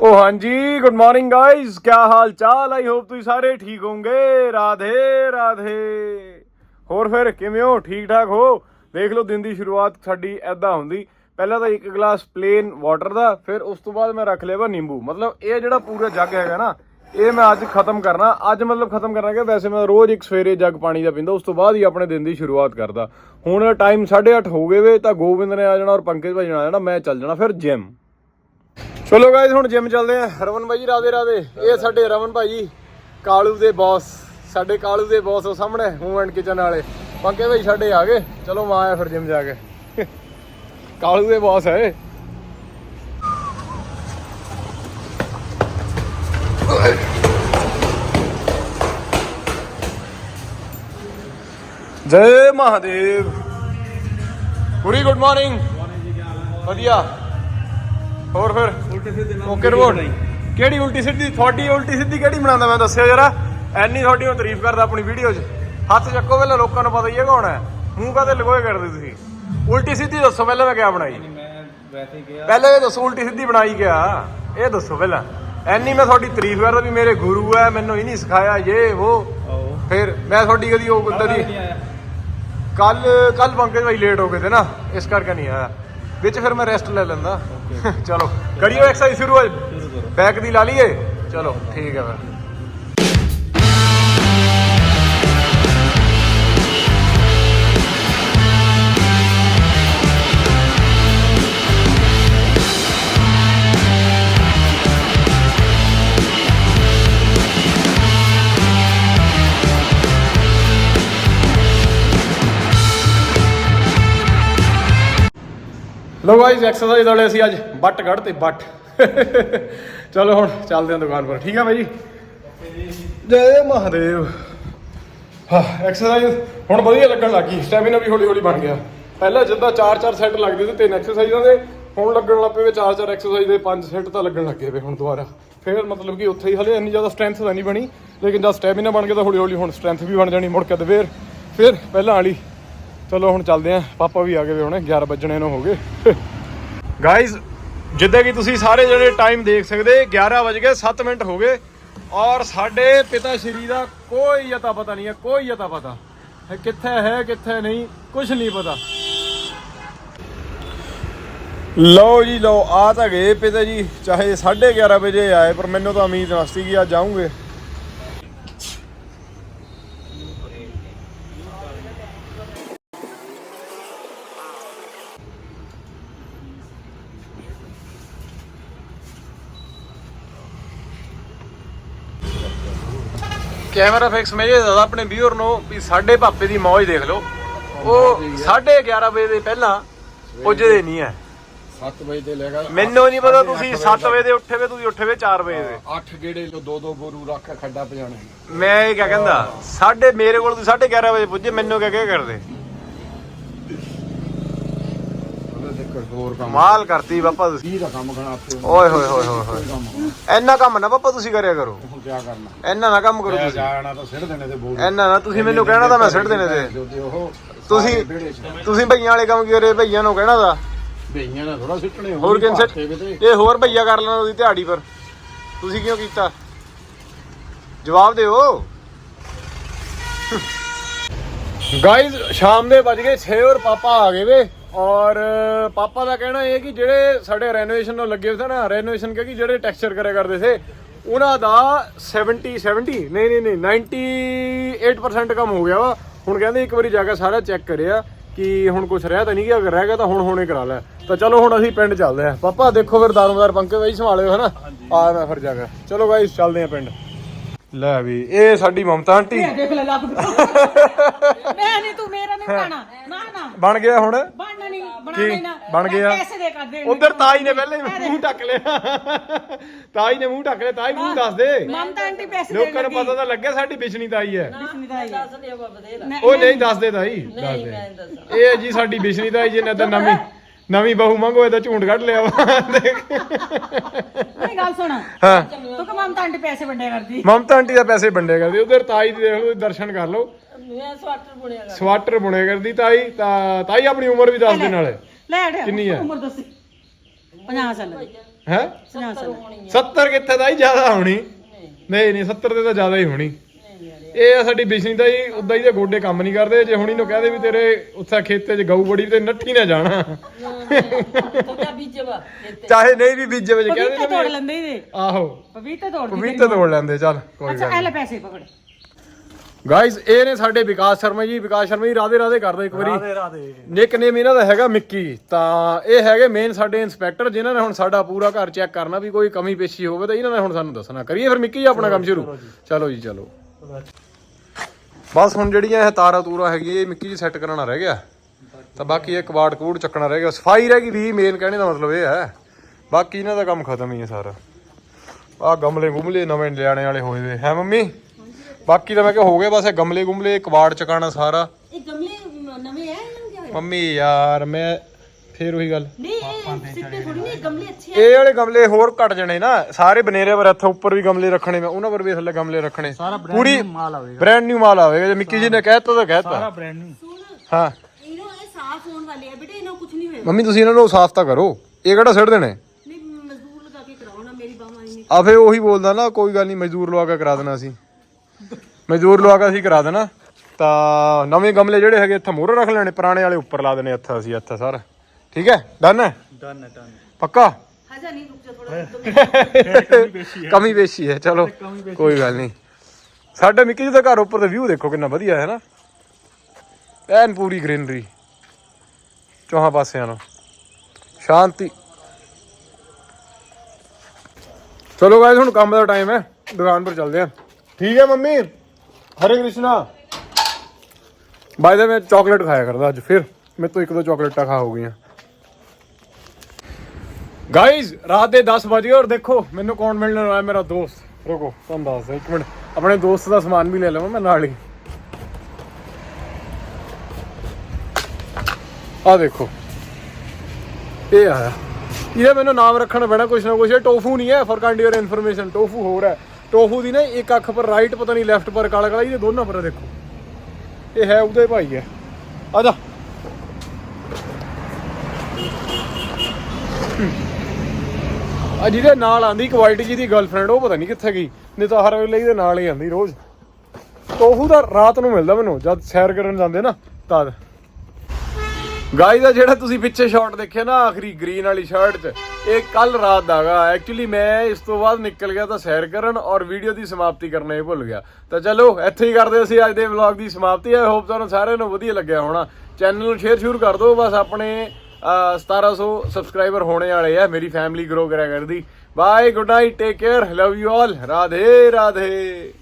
ਓ ਹਾਂਜੀ good morning guys ਕੀ ਹਾਲ ਚਾਲ? ਆਈ ਹੋਪ ਤੁਸੀਂ ਸਾਰੇ ਠੀਕ ਹੋਵੋਗੇ। ਰਾਧੇ ਰਾਧੇ। ਹੋਰ ਫਿਰ ਕਿਵੇਂ ਹੋ? ਠੀਕ ਠਾਕ ਹੋ? ਦੇਖ ਲਓ, ਦਿਨ ਦੀ ਸ਼ੁਰੂਆਤ ਸਾਡੀ ਐਦਾਂ ਹੁੰਦੀ। ਪਹਿਲਾਂ ਤਾਂ ਇੱਕ ਗਲਾਸ ਪਲੇਨ ਵਾਟਰ ਦਾ, ਫਿਰ ਉਸ ਤੋਂ ਬਾਅਦ ਮੈਂ ਰੱਖ ਲਿਆ ਵਾ ਨਿੰਬੂ। ਮਤਲਬ ਇਹ ਜਿਹੜਾ ਪੂਰਾ ਜੱਗ ਹੈਗਾ ਨਾ, ਇਹ ਮੈਂ ਅੱਜ ਖਤਮ ਕਰਨਾ। ਅੱਜ ਮਤਲਬ ਖਤਮ ਕਰਨਾ ਕਿ ਵੈਸੇ ਮੈਂ ਰੋਜ਼ ਇੱਕ ਸਵੇਰੇ ਜੱਗ ਪਾਣੀ ਦਾ ਪੀਂਦਾ, ਉਸ ਤੋਂ ਬਾਅਦ ਹੀ ਆਪਣੇ ਦਿਨ ਦੀ ਸ਼ੁਰੂਆਤ ਕਰਦਾ। ਹੁਣ ਟਾਈਮ 8:30 ਹੋ ਗਏ ਵੇ, ਤਾਂ ਗੋਬਿੰਦ ਨੇ ਆ ਜਾਣਾ ਔਰ ਪੰਕਜ ਭਾਈ ਨੇ ਆ ਜਾਣਾ, ਮੈਂ ਚੱਲ ਜਾਣਾ ਫਿਰ ਜਿਮ ਚਲੋ ਗਾਇਜ਼ ਹੁਣ ਜਿਮ ਚੱਲਦੇ ਆ ਰਮਨ ਭਾਈ ਜੀ ਰਾਦੇ ਰਾਦੇ ਇਹ ਸਾਡੇ ਰਮਨ ਭਾਈ ਜੀ, ਕਾਲੂ ਦੇ ਬੌਸ ਸਾਡੇ ਕਾਲੂ ਦੇ ਬੌਸ ਉਹ ਸਾਹਮਣੇ ਹੂਮ ਐਂਡ ਕਿਚਨ ਵਾਲੇ। ਪੰਕੇ ਭਾਈ ਸਾਡੇ ਆ ਗਏ। ਚਲੋ ਮੈਂ ਆਇਆ ਫਿਰ ਜਿਮ ਜਾ ਕੇ। ਕਾਲੂ ਦੇ ਬੌਸ ਹੈ ਜੈ ਮਹਾਦੇਵ। ਪੂਰੀ ਗੁੱਡ ਮਾਰਨਿੰਗ ਵਧੀਆ। ਹੋਰ ਫਿਰ? ਨਾਲ ਓਕੇ ਰਿਪੋਰਟ ਕਿਹੜੀ ਉਲਟੀ ਸਿੱਧੀ ਤੁਹਾਡੀ ਉਲਟੀ ਸਿੱਧੀ ਕਿਹੜੀ ਬਣਾਉਂਦਾ ਮੈਂ ਦੱਸਿਓ ਜਰਾ। ਐਨੀ ਤੁਹਾਡੀ ਮੈਂ ਤਾਰੀਫ ਕਰਦਾ ਆਪਣੀ ਵੀਡੀਓ 'ਚ। ਹੱਥ ਚੱਕੋ ਪਹਿਲਾਂ ਲੋਕਾਂ ਨੂੰ ਪਤਾ ਹੀ ਹੈ ਕੌਣ ਹੈ। ਮੂੰਹ ਕਾਤੇ ਲਗੋਏ ਕਰਦੇ ਤੁਸੀਂ? ਉਲਟੀ ਸਿੱਧੀ ਦੱਸੋ ਪਹਿਲਾਂ ਮੈਂ ਕਿਆ ਬਣਾਈ? ਮੈਂ ਵੈਸੇ ਗਿਆ ਪਹਿਲਾਂ ਇਹ ਦੱਸੋ ਉਲਟੀ ਸਿੱਧੀ ਬਣਾਈ ਕਿਆ? ਇਹ ਦੱਸੋ ਪਹਿਲਾਂ। ਐਨੀ ਮੈਂ ਤੁਹਾਡੀ ਤਾਰੀਫ ਕਰਦਾ ਵੀ ਮੇਰੇ ਗੁਰੂ ਹੈ ਮੈਨੂੰ ਹੀ ਨਹੀਂ ਸਿਖਾਇਆ ਇਹ ਉਹ ਫਿਰ ਮੈਂ ਤੁਹਾਡੀ ਕਦੀ ਉਹ ਉਦਾਂ ਦੀ ਕੱਲ ਕੱਲ ਪੰਕਜ ਭਾਈ ਲੇਟ ਹੋ ਗਏ ਤੇ ਨਾ ਇਸ ਕਰਕੇ ਨਹੀਂ ਆਇਆ। ਵਿੱਚ ਫਿਰ ਮੈਂ ਰੈਸਟ ਲੈ ਲੈਂਦਾ। ਚਲੋ ਕਰੀਓ ਐਕਸਰਸਾਈਜ਼ ਸ਼ੁਰੂ ਅੱਜ ਬੈਕ ਦੀ ਲਾ ਲਈਏ। ਚਲੋ ਠੀਕ ਹੈ ਫਿਰ। ਲੋ ਗਾਇਸ ਐਕਸਰਸਾਈਜ਼ ਵਾਲੇ ਅਸੀਂ ਅੱਜ ਬੱਟ ਕੱਢ ਤੇ ਬੱਟ ਚਲੋ ਹੁਣ ਚੱਲਦੇ ਹਾਂ ਦੁਕਾਨ ਪਰ, ਠੀਕ ਆ ਭਾਈ ਜੈ? ਮਹਾਦੇਵ। ਹਾਂ ਐਕਸਰਸਾਈਜ਼ ਹੁਣ ਵਧੀਆ ਲੱਗਣ ਲੱਗੀ ਸਟੈਮਿਨਾ ਵੀ ਹੌਲੀ ਹੌਲੀ ਬਣ ਗਿਆ। ਪਹਿਲਾਂ ਜਿੱਦਾਂ 4-4 ਸੈੱਟ ਲੱਗਦੇ ਸੀ, ਤਿੰਨ ਐਕਸਰਸਾਈਜ਼ਾਂ ਦੇ, ਹੁਣ ਲੱਗਣ ਲੱਗ ਪਏ ਵੇ 4-4 ਐਕਸਰਸਾਈਜ਼ ਦੇ 5 ਸੈੱਟ ਤਾਂ ਲੱਗਣ ਲੱਗੇ ਵੇ ਹੁਣ ਦੁਬਾਰਾ। ਫਿਰ ਮਤਲਬ ਕਿ ਉੱਥੇ ਹੀ ਹਲੇ ਇੰਨੀ ਜ਼ਿਆਦਾ ਸਟਰੈਂਥ ਤਾਂ ਨਹੀਂ ਬਣੀ, ਲੇਕਿਨ ਜਦ ਸਟੈਮਿਨਾ ਬਣ ਗਿਆ ਤਾਂ ਹੌਲੀ ਹੌਲੀ ਹੁਣ ਸਟਰੈਂਥ ਵੀ ਬਣ ਜਾਣੀ, ਮੁੜ ਕੇ ਤੇ ਫਿਰ ਫਿਰ ਪਹਿਲਾਂ ਵਾਲੀ ਚਲੋ ਹੁਣ ਚੱਲਦੇ ਆਂ। ਪਾਪਾ ਵੀ ਆ ਗਏ ਹੋਣੇ ਹੁਣ 11 ਵੱਜਣੇ ਨੂੰ ਹੋ ਗਏ। ਗਾਇਜ਼ ਜਿੱਦਾਂ ਕਿ ਤੁਸੀਂ ਸਾਰੇ ਜਿਹੜੇ ਟਾਈਮ ਦੇਖ ਸਕਦੇ 11 ਵਜ ਗਏ 7 ਮਿੰਟ ਹੋ ਗਏ। ਔਰ ਸਾਡੇ ਪਿਤਾ ਸ਼੍ਰੀ ਦਾ ਕੋਈ ਅਤਾ ਪਤਾ ਨਹੀਂ ਹੈ, ਕੋਈ ਅਤਾ ਪਤਾ। ਹੈ ਕਿੱਥੇ ਹੈ, ਕਿੱਥੇ ਨਹੀਂ ਕੁਝ ਨਹੀਂ ਪਤਾ। ਲਓ ਜੀ, ਲਓ, ਆ ਤਾਂ ਗਏ ਪਿਤਾ ਜੀ, ਚਾਹੇ 11:30 ਵਜੇ ਆਏ, ਪਰ ਮੈਨੂੰ ਤਾਂ ਉਮੀਦ ਨਸਤੀ ਕਿ ਅੱਜ ਆਉਂਗੇ। ਕੈਮਰਾ ਫਿਕਸ ਮੇਰੇ ਦਾਦਾ ਆਪਣੇ ਵੀਅਰ ਨੂੰ ਵੀ ਸਾਡੇ ਪਾਪੇ ਦੀ ਮੌਜ ਦੇਖ ਲਓ। ਉਹ 11:30 ਵਜੇ ਦੇ ਪਹਿਲਾਂ ਪੁੱਜਦੇ ਨਹੀਂ ਹੈ। 7 ਵਜੇ ਤੇ ਲੈ ਗਿਆ ਮੈਨੂੰ ਨਹੀਂ ਪਤਾ ਤੁਸੀਂ 7 ਵਜੇ ਦੇ ਉੱਠੇ ਵੇ ਤੁਸੀਂ ਉੱਠੇ ਵੇ 4 ਵਜੇ ਦੇ। 8 ਗੇੜੇ ਤੋਂ ਦੋ ਦੋ ਬੋਰੂ ਰੱਖ ਖੱਡਾ ਪਜਾਣੇ ਮੈਂ ਇਹ ਕਿਆ ਕਹਿੰਦਾ ਸਾਡੇ ਮੇਰੇ ਕੋਲ ਤੁਸੀਂ 11:30 ਵਜੇ ਪੁੱਜੇ ਮੈਨੂੰ ਕਿਆ ਕਿਆ ਕਰਦੇ ਉਹਦੇ ਤੇ ਕਰ ਹੋਰ ਕੰਮ ਕਮਾਲ ਕਰਤੀ ਪਾਪਾ ਤੁਸੀਂ। ਕੀ ਦਾ ਕੰਮ ਖਣਾਤੇ ਓਏ ਹੋਏ ਹੋਏ ਹੋਏ ਹੋਏ। ਕੰਮ ਇੰਨਾ ਕੰਮ ਨਾ ਪਾਪਾ ਤੁਸੀਂ ਕਰਿਆ ਕਰੋ। ਹੁਣ ਕੀ ਕਰਨਾ? ਇੰਨਾ ਨਾ ਕੰਮ ਕਰੋ ਲੈ ਤੁਸੀਂ। ਜਾਣਾ ਤਾਂ ਸਿੱਟ ਦੇਣੇ ਤੇ ਬੋਰੂ ਇੰਨਾ ਨਾ ਤੁਸੀਂ ਮੈਨੂੰ ਕਹਿਣਾ ਤਾਂ ਮੈਂ ਸਿੱਟ ਦੇਣੇ ਤੇ। ਉਹ ਤੁਸੀਂ ਸਾਰੇ ਵਿਹੜੇ 'ਚ ਤੁਸੀਂ ਭਈਆਂ ਵਾਲੇ ਕੰਮ ਕੀ ਕਰੇ ਭਈਆਂ ਨੂੰ ਕਹਿਣਾ ਦਾ ਬਈਆਂ ਨੇ ਥੋੜਾ ਸਿੱਟਣੇ ਹੋਰ ਕਿਨ ਭਾਰਤੇ ਸਿੱਟ ਇਹ ਹੋਰ ਭਈਆ ਕਰ ਲੈਣਾ ਉਹਦੀ ਦਿਹਾੜੀ ਪਰ। ਤੁਸੀਂ ਕਿਉਂ ਕੀਤਾ? ਜਵਾਬ ਦਿਓ। ਗਾਇਜ਼ ਸ਼ਾਮ ਦੇ ਵੱਜ ਗਏ 6 ਔਰ ਪਾਪਾ ਆ ਗਏ ਵੇ। ਔਰ ਪਾਪਾ ਦਾ ਕਹਿਣਾ ਇਹ ਕਿ ਜਿਹੜੇ ਸਾਡੇ ਰੈਨੋਵੇਸ਼ਨ ਨੂੰ ਲੱਗੇ ਹੋਏ ਸੀ ਨਾ ਰੈਨੋਵੇਸ਼ਨ ਕਿ ਜਿਹੜੇ ਟੈਕਸਚਰ ਕਰਿਆ ਕਰਦੇ ਸੀ ਉਹਨਾਂ ਦਾ 70 70 ਨਹੀਂ ਨਹੀਂ ਨਹੀਂ 98% ਕੰਮ ਹੋ ਗਿਆ ਵਾ। ਹੁਣ ਕਹਿੰਦੇ ਇੱਕ ਵਾਰੀ ਜਾ ਕੇ ਸਾਰਾ ਚੈੱਕ ਕਰਿਆ ਕਿ ਹੁਣ ਕੁਝ ਰਹਿ ਤਾਂ ਨਹੀਂ ਗਿਆ ਅਗਰ ਰਹਿ ਗਿਆ ਤਾਂ ਹੁਣ ਹੁਣੇ ਕਰਾ ਲੈ। ਤਾਂ ਚਲੋ ਹੁਣ ਅਸੀਂ ਪਿੰਡ ਚੱਲਦੇ ਆਂ ਪਾਪਾ ਦੇਖੋ ਫਿਰ ਦਾਰੋਦਾਰ ਪੰਕੇ ਬਾਈ ਸੰਭਾਲਿਓ ਹਨਾ? ਆ ਮੈਂ ਫਿਰ ਜਾ ਕੇ। ਚਲੋ ਗਾਇਸ ਚੱਲਦੇ ਆਂ ਪਿੰਡ। ਲੈ ਵੀ ਇਹ ਸਾਡੀ ਮਮਤਾ ਆਂਟੀ। ਦੇਖ ਲੈ ਲੱਗ ਮੈਂ ਨਹੀਂ ਤੂੰ ਮੇਰਾ ਨਹੀਂ ਖਾਣਾ ਨਾ ਨਾ। ਬਣ ਗਿਆ ਹੁਣ? ਬਣਨਾ ਨਹੀਂ ਕੀ? ਬਣਾਣਾ ਨਾ ਬਣ ਗਿਆ? ਪੈਸੇ ਦੇ ਕਰ ਦੇ ਉਧਰ ਤਾਈ ਨੇ ਪਹਿਲੇ ਹੀ ਮੂੰਹ ਢੱਕ ਲਿਆ। ਤਾਈ ਨੇ ਮੂੰਹ ਢੱਕ ਲਿਆ ਤਾਈ ਮੂੰਹ ਦੱਸ ਦੇ। ਮਮਤਾ ਆਂਟੀ ਪੈਸੇ ਦੇ ਲੋਕਾਂ ਨੂੰ ਪਤਾ ਤਾਂ ਲੱਗਿਆ ਸਾਡੀ ਬਿਸ਼ਨੀ ਤਾਈ ਹੈ। ਮੈਂ- ਉਹ ਨਹੀਂ ਦੱਸ ਦੇ। ਤਾਈ ਦੱਸ ਦੇ ਇਹ ਹੈ ਜੀ ਸਾਡੀ ਬਿਸ਼ਨੀ ਤਾਈ ਜੀ ਨੇ ਤਾਂ ਨਵੀਂ ਨਵੀਂ ਬਹੂ ਮੰਗੋ ਇਹਦਾ ਝੂੰਡ ਕੱਢ ਲਿਆ ਵਾ ਦੇਖ। ਨਹੀਂ ਗੱਲ ਸੁਣ। ਹਾਂ। ਤੂੰ ਕਿ ਮਮਤਾ ਆਂਟੀ ਪੈਸੇ ਵੰਡਿਆ ਕਰਦੀ? ਮਮਤਾ ਆਂਟੀ ਦਾ ਪੈਸੇ ਵੰਡਿਆ ਕਰਦੀ ਉਧਰ ਤਾਈ ਦੀ ਦੇਖ ਲਓ ਦਰਸ਼ਨ ਕਰ ਲਓ। ਮੈਂ ਸਵਾਟਰ ਬੁਣਿਆ ਸਵਾਟਰ ਬੁਣਿਆ ਕਰਦੀ ਤਾਈ ਤਾਂ ਤਾਈ ਆਪਣੀ ਉਮਰ ਵੀ ਦੱਸ ਦੇ ਨਾਲੇ। ਲੈ ਅੜਿਆ ਕਿੰਨੀ ਹੈ? ਉਮਰ ਦੱਸੀ। 50 ਸਾਲ। ਦੀ ਹੈ ਸਨਾਸਨ 70 ਕਿੱਥੇ ਹੀ ਜ਼ਿਆਦਾ ਹੋਣੀ। ਨਹੀਂ ਨਹੀਂ 70 ਤੇ ਤਾਂ ਜ਼ਿਆਦਾ ਹੀ ਹੋਣੀ। ਇਹ ਆ ਸਾਡੀ ਬਿਸ਼ਨੀ ਦਾ ਹੀ ਉਦਾਂ ਹੀ ਦੇ ਗੋਡੇ ਕੰਮ ਨਹੀਂ ਕਰਦੇ ਜੇ ਹੁਣੀ ਨੂੰ ਕਹਦੇ ਵੀ ਤੇਰੇ ਉੱਥੇ ਖੇਤੇ 'ਚ ਗਊ ਬੜੀ ਤੇ ਨੱਠੀ ਨਾ ਜਾਣਾ। ਬੀਜਵਾ ਚਾਹੇ ਨਹੀਂ ਵੀ ਬੀਜੇ ਵਿੱਚ ਪਪੀਤਾ ਕਹਦੇ ਤੋੜ ਲੈਂਦੇ ਇਹਦੇ। ਆਹੋ। ਪਪੀਤਾ ਤੋੜ ਪਪੀਤੇ ਤੋੜ ਲੈਂਦੇ ਚੱਲ ਕੋਈ ਅੱਛਾ ਗੱਲ ਇਹ ਲੈ ਪੈਸੇ ਪਕੜ ਗਾਇਸ ਇਹ ਨੇ ਸਾਡੇ ਵਿਕਾਸ ਸ਼ਰਮਾ ਜੀ ਵਿਕਾਸ ਸ਼ਰਮਾ ਜੀ ਰਾਦੇ ਰਾਦੇ ਕਰਦੇ ਇੱਕ ਵਾਰੀ। ਰਾਦੇ ਰਾਦੇ ਨਿਕਨੇਮ ਇਹਨਾਂ ਦਾ ਹੈਗਾ ਮਿੱਕੀ। ਤਾਂ ਇਹ ਹੈਗੇ ਮੇਨ ਸਾਡੇ ਇਨਸਪੈਕਟਰ ਜਿਨ੍ਹਾਂ ਨੇ ਹੁਣ ਸਾਡਾ ਪੂਰਾ ਘਰ ਚੈੱਕ ਕਰਨਾ ਵੀ ਕੋਈ ਕਮੀ ਪੇਸ਼ੀ ਹੋਵੇ ਤਾਂ ਇਹਨਾਂ ਨੇ ਹੁਣ ਸਾਨੂੰ ਦੱਸਣਾ। ਕਰੀਏ ਫਿਰ ਮਿੱਕੀ ਜੀ ਆਪਣਾ ਕੰਮ ਸ਼ੁਰੂ। ਚਲੋ ਜੀ ਚਲੋ। ਬਸ ਹੁਣ ਜਿਹੜੀਆਂ ਇਹ ਤਾਰਾਂ ਤੂਰਾ ਹੈਗੀਆਂ ਇਹ ਮਿੱਕੀ ਜੀ ਸੈੱਟ ਕਰਾਉਣਾ ਰਹਿ ਗਿਆ। ਤਾਂ ਬਾਕੀ ਇਹ ਕਬਾੜ ਕੂੜ ਚੱਕਣਾ ਰਹਿ ਗਿਆ। ਸਫ਼ਾਈ ਰਹਿ ਗਈ ਵੀ ਮੇਨ ਕਹਿਣੇ ਦਾ ਮਤਲਬ ਇਹ ਹੈ। ਬਾਕੀ ਇਹਨਾਂ ਦਾ ਕੰਮ ਖਤਮ ਹੀ ਹੈ ਸਾਰਾ। ਆ ਗਮਲੇ ਗੁਮਲੇ ਨਵੇਂ ਲਿਆਣੇ ਵਾਲੇ ਹੋਏ ਵੇ ਹੈ ਮੰਮੀ? ਬਾਕੀ ਤਾਂ ਮੈਂ ਕਿਹਾ ਹੋ ਗਏ ਬਸ ਇਹ ਗਮਲੇ ਗੁਮਲੇ ਕਬਾੜ ਚਕਾਣਾ ਸਾਰਾ। ਇਹ ਗਮਲੇ ਨਵੇਂ ਕਿਆ ਮੰਮੀ ਯਾਰ ਮੈਂ ਫੇਰ ਉਹੀ ਗੱਲ। ਨਹੀਂ ਇਹ ਸਿੱਧੇ ਥੋੜੀ ਨਹੀਂ ਗਮਲੇ ਅੱਛੇ ਇਹ ਵਾਲੇ ਗਮਲੇ ਹੋਰ ਘਟ ਜਾਣੇ ਨਾ। ਸਾਰੇ ਬਨੇਰੇ ਪਰ ਇੱਥੇ ਉੱਪਰ ਵੀ ਗਮਲੇ ਰੱਖਣੇ ਮੈਂ ਉਹਨਾਂ ਪਰ ਵੀ ਥੱਲੇ ਗਮਲੇ ਰੱਖਣੇ। ਪੂਰੀ ਮਾਲ ਆਵੇਗਾ। ਬ੍ਰਾਂਡ ਨਿਊ ਮਾਲ ਆਵੇਗਾ ਜੇ ਮਿੱਕੀ ਜੀ ਨੇ ਕਹਿਤਾ ਤਾਂ ਕਹਿਤਾ। ਬ੍ਰਾਂਡ ਨੂੰ ਹਾਂ। ਇਹਨੂੰ ਇਹ ਸਾਫ਼ ਹੋਣ ਵਾਲੇ ਆ ਬੇਟੇ ਇਹਨਾਂ ਕੁਝ ਨਹੀਂ ਹੋਏਗਾ। ਮੰਮੀ ਤੁਸੀਂ ਇਹਨਾਂ ਨੂੰ ਸਾਫ਼ ਤਾਂ ਕਰੋ। ਇਹ ਕਿਹੜਾ ਸਿੱਟ ਦੇਣੇ? ਨਹੀਂ ਮਜ਼ਦੂਰ ਲਗਾ ਕੇ ਕਰਾਉਣਾ ਮੇਰੀ ਬਾਹਾਂ ਨਹੀਂ ਆ ਫੇ ਉਹੀ ਬੋਲਦਾ ਨਾ ਕੋਈ ਗੱਲ ਨਹੀਂ ਮਜ਼ਦੂਰ ਲਵਾ ਕੇ ਕਰਾ ਦੇਣਾ ਅਸੀਂ। ਮਜ਼ਦੂਰ ਲਵਾ ਕੇ ਅਸੀਂ ਕਰਾ ਦੇਣਾ। ਤਾਂ ਨਵੇਂ ਗਮਲੇ ਜਿਹੜੇ ਹੈਗੇ ਇੱਥੇ ਮੋਹਰੇ ਰੱਖ ਲੈਣੇ ਪੁਰਾਣੇ ਵਾਲੇ ਉੱਪਰ ਲਾ ਦੇਣੇ ਇੱਥੇ ਅਸੀਂ ਇੱਥੇ ਸਰ। ਠੀਕ ਹੈ? ਡਨ ਹੈ? ਡਨ ਹੈ ਡਨ ਪੱਕਾ? ਹਜਾ ਨਹੀਂ ਰੁਕ ਜਾ ਥੋੜਾ ਕਮੀ ਬੇਸ਼ੀ ਹੈ ਚਲੋ ਕੋਈ ਗੱਲ ਨਹੀਂ। ਸਾਡੇ ਮਿੱਕੀ ਜੀ ਦਾ ਘਰ ਉੱਪਰ ਦਾ ਵਿਊ ਦੇਖੋ ਕਿੰਨਾ ਵਧੀਆ ਹੈ ਨਾ। ਐਨ ਪੂਰੀ ਗ੍ਰੀਨਰੀ ਚੌਹਾਂ ਪਾਸਿਆਂ ਨੂੰ। ਸ਼ਾਂਤੀ। ਚਲੋ ਗਾਇਸ ਹੁਣ ਕੰਮ ਦਾ ਟਾਈਮ ਹੈ। ਦੁਕਾਨ ਪਰ ਚੱਲਦੇ ਆ ਠੀਕ ਹੈ ਮੰਮੀ। ਹਰੇ ਕ੍ਰਿਸ਼ਨਾ। ਬਾਈ ਦਾ ਮੈਂ ਚਾਕਲੇਟ ਖਾਇਆ ਕਰਦਾ ਅੱਜ ਫਿਰ। ਮੇਰੇ ਤੋਂ ਇੱਕ ਦੋ ਚਾਕਲੇਟਾਂ ਖਾ ਹੋ ਗਈਆਂ। ਗਾਇਜ਼ ਰਾਤ ਦੇ 10 ਵਜੇ ਔਰ ਦੇਖੋ, ਮੈਨੂੰ ਕੌਣ ਮਿਲਣ ਆਇਆ? ਮੇਰਾ ਦੋਸਤ। ਰੁਕੋ, ਤੁਹਾਨੂੰ ਦੱਸਦਾ ਇੱਕ ਮਿੰਟ। ਆਪਣੇ ਦੋਸਤ ਦਾ ਸਮਾਨ ਵੀ ਲੈ ਲਵਾਂ ਮੈਂ ਨਾਲ ਹੀ। ਆ ਦੇਖੋ। ਇਹ ਆਇਆ। ਇਹਦਾ ਮੈਨੂੰ ਨਾਮ ਰੱਖਣਾ ਪੈਣਾ ਕੁਛ ਨਾ ਕੁਛ। ਇਹ ਟੋਫੂ ਨਹੀਂ ਹੈ for kind your information tofu ਹੋਰ ਹੈ। ਟੋਫੂ ਦੀ ਨਾ ਇੱਕ ਅੱਖ ਪਰ ਰਾਈਟ ਪਤਾ ਨਹੀਂ ਲੈਫਟ ਪਰ ਕਾਲਾ ਕਾਲਾ, ਇਹਦੇ ਦੋਨਾਂ ਪਰ ਦੇਖੋ। ਇਹ ਹੈ ਉਹਦੇ ਭਾਈ ਹੈ। ਆ ਜਾ। ਆ ਜਿਹਦੇ ਨਾਲ ਆਂਦੀ ਇੱਕ ਜਿਹਦੀ ਜੀ ਗਰਲਫ੍ਰੈਂਡ ਉਹ ਪਤਾ ਨਹੀਂ ਕਿੱਥੇ ਗਈ। ਨਹੀਂ ਤਾਂ ਹਰ ਵੇਲੇ ਇਹਦੇ ਨਾਲ ਹੀ ਆਂਦੀ ਰੋਜ਼। ਟੋਫੂ ਦਾ ਰਾਤ ਨੂੰ ਮਿਲਦਾ ਮੈਨੂੰ, ਜਦ ਸੈਰ ਕਰਨ ਜਾਂਦੇ ਨਾ ਤਦ ਗਾਈ ਦਾ ਜਿਹੜਾ ਤੁਸੀਂ ਪਿੱਛੇ ਸ਼ਾਟ ਦੇਖਿਆ ਨਾ, ਆਖਰੀ ਗ੍ਰੀਨ ਵਾਲੀ ਸ਼ਰਟ 'ਚ, ਇਹ ਕੱਲ ਰਾਤ ਦਾਗਾ ਐਕਚੁਅਲੀ ਮੈਂ ਇਸ ਤੋਂ ਬਾਅਦ ਨਿਕਲ ਗਿਆ ਤਾਂ ਸੈਰ ਕਰਨ ਔਰ ਵੀਡੀਓ ਦੀ ਸਮਾਪਤੀ ਕਰਨਾ ਹੀ ਭੁੱਲ ਗਿਆ। ਤਾਂ ਚਲੋ, ਇੱਥੇ ਹੀ ਕਰਦੇ ਅਸੀਂ ਅੱਜ ਦੇ ਵਲੌਗ ਦੀ ਸਮਾਪਤੀ। ਆਈ ਹੋਪ ਤੁਹਾਨੂੰ ਸਾਰਿਆਂ ਨੂੰ ਵਧੀਆ ਲੱਗਿਆ ਹੋਣਾ। ਚੈਨਲ ਨੂੰ ਸ਼ੇਅਰ ਸ਼ੁਰੂ ਕਰ ਦਿਓ। ਬਸ ਆਪਣੇ 1700 ਸਬਸਕ੍ਰਾਈਬਰ ਹੋਣੇ ਵਾਲੇ ਆ, ਮੇਰੀ ਫੈਮਿਲੀ ਗਰੋ ਕਰਿਆ ਕਰਦੀ। Bye good night take care love you all Radhe Radhe.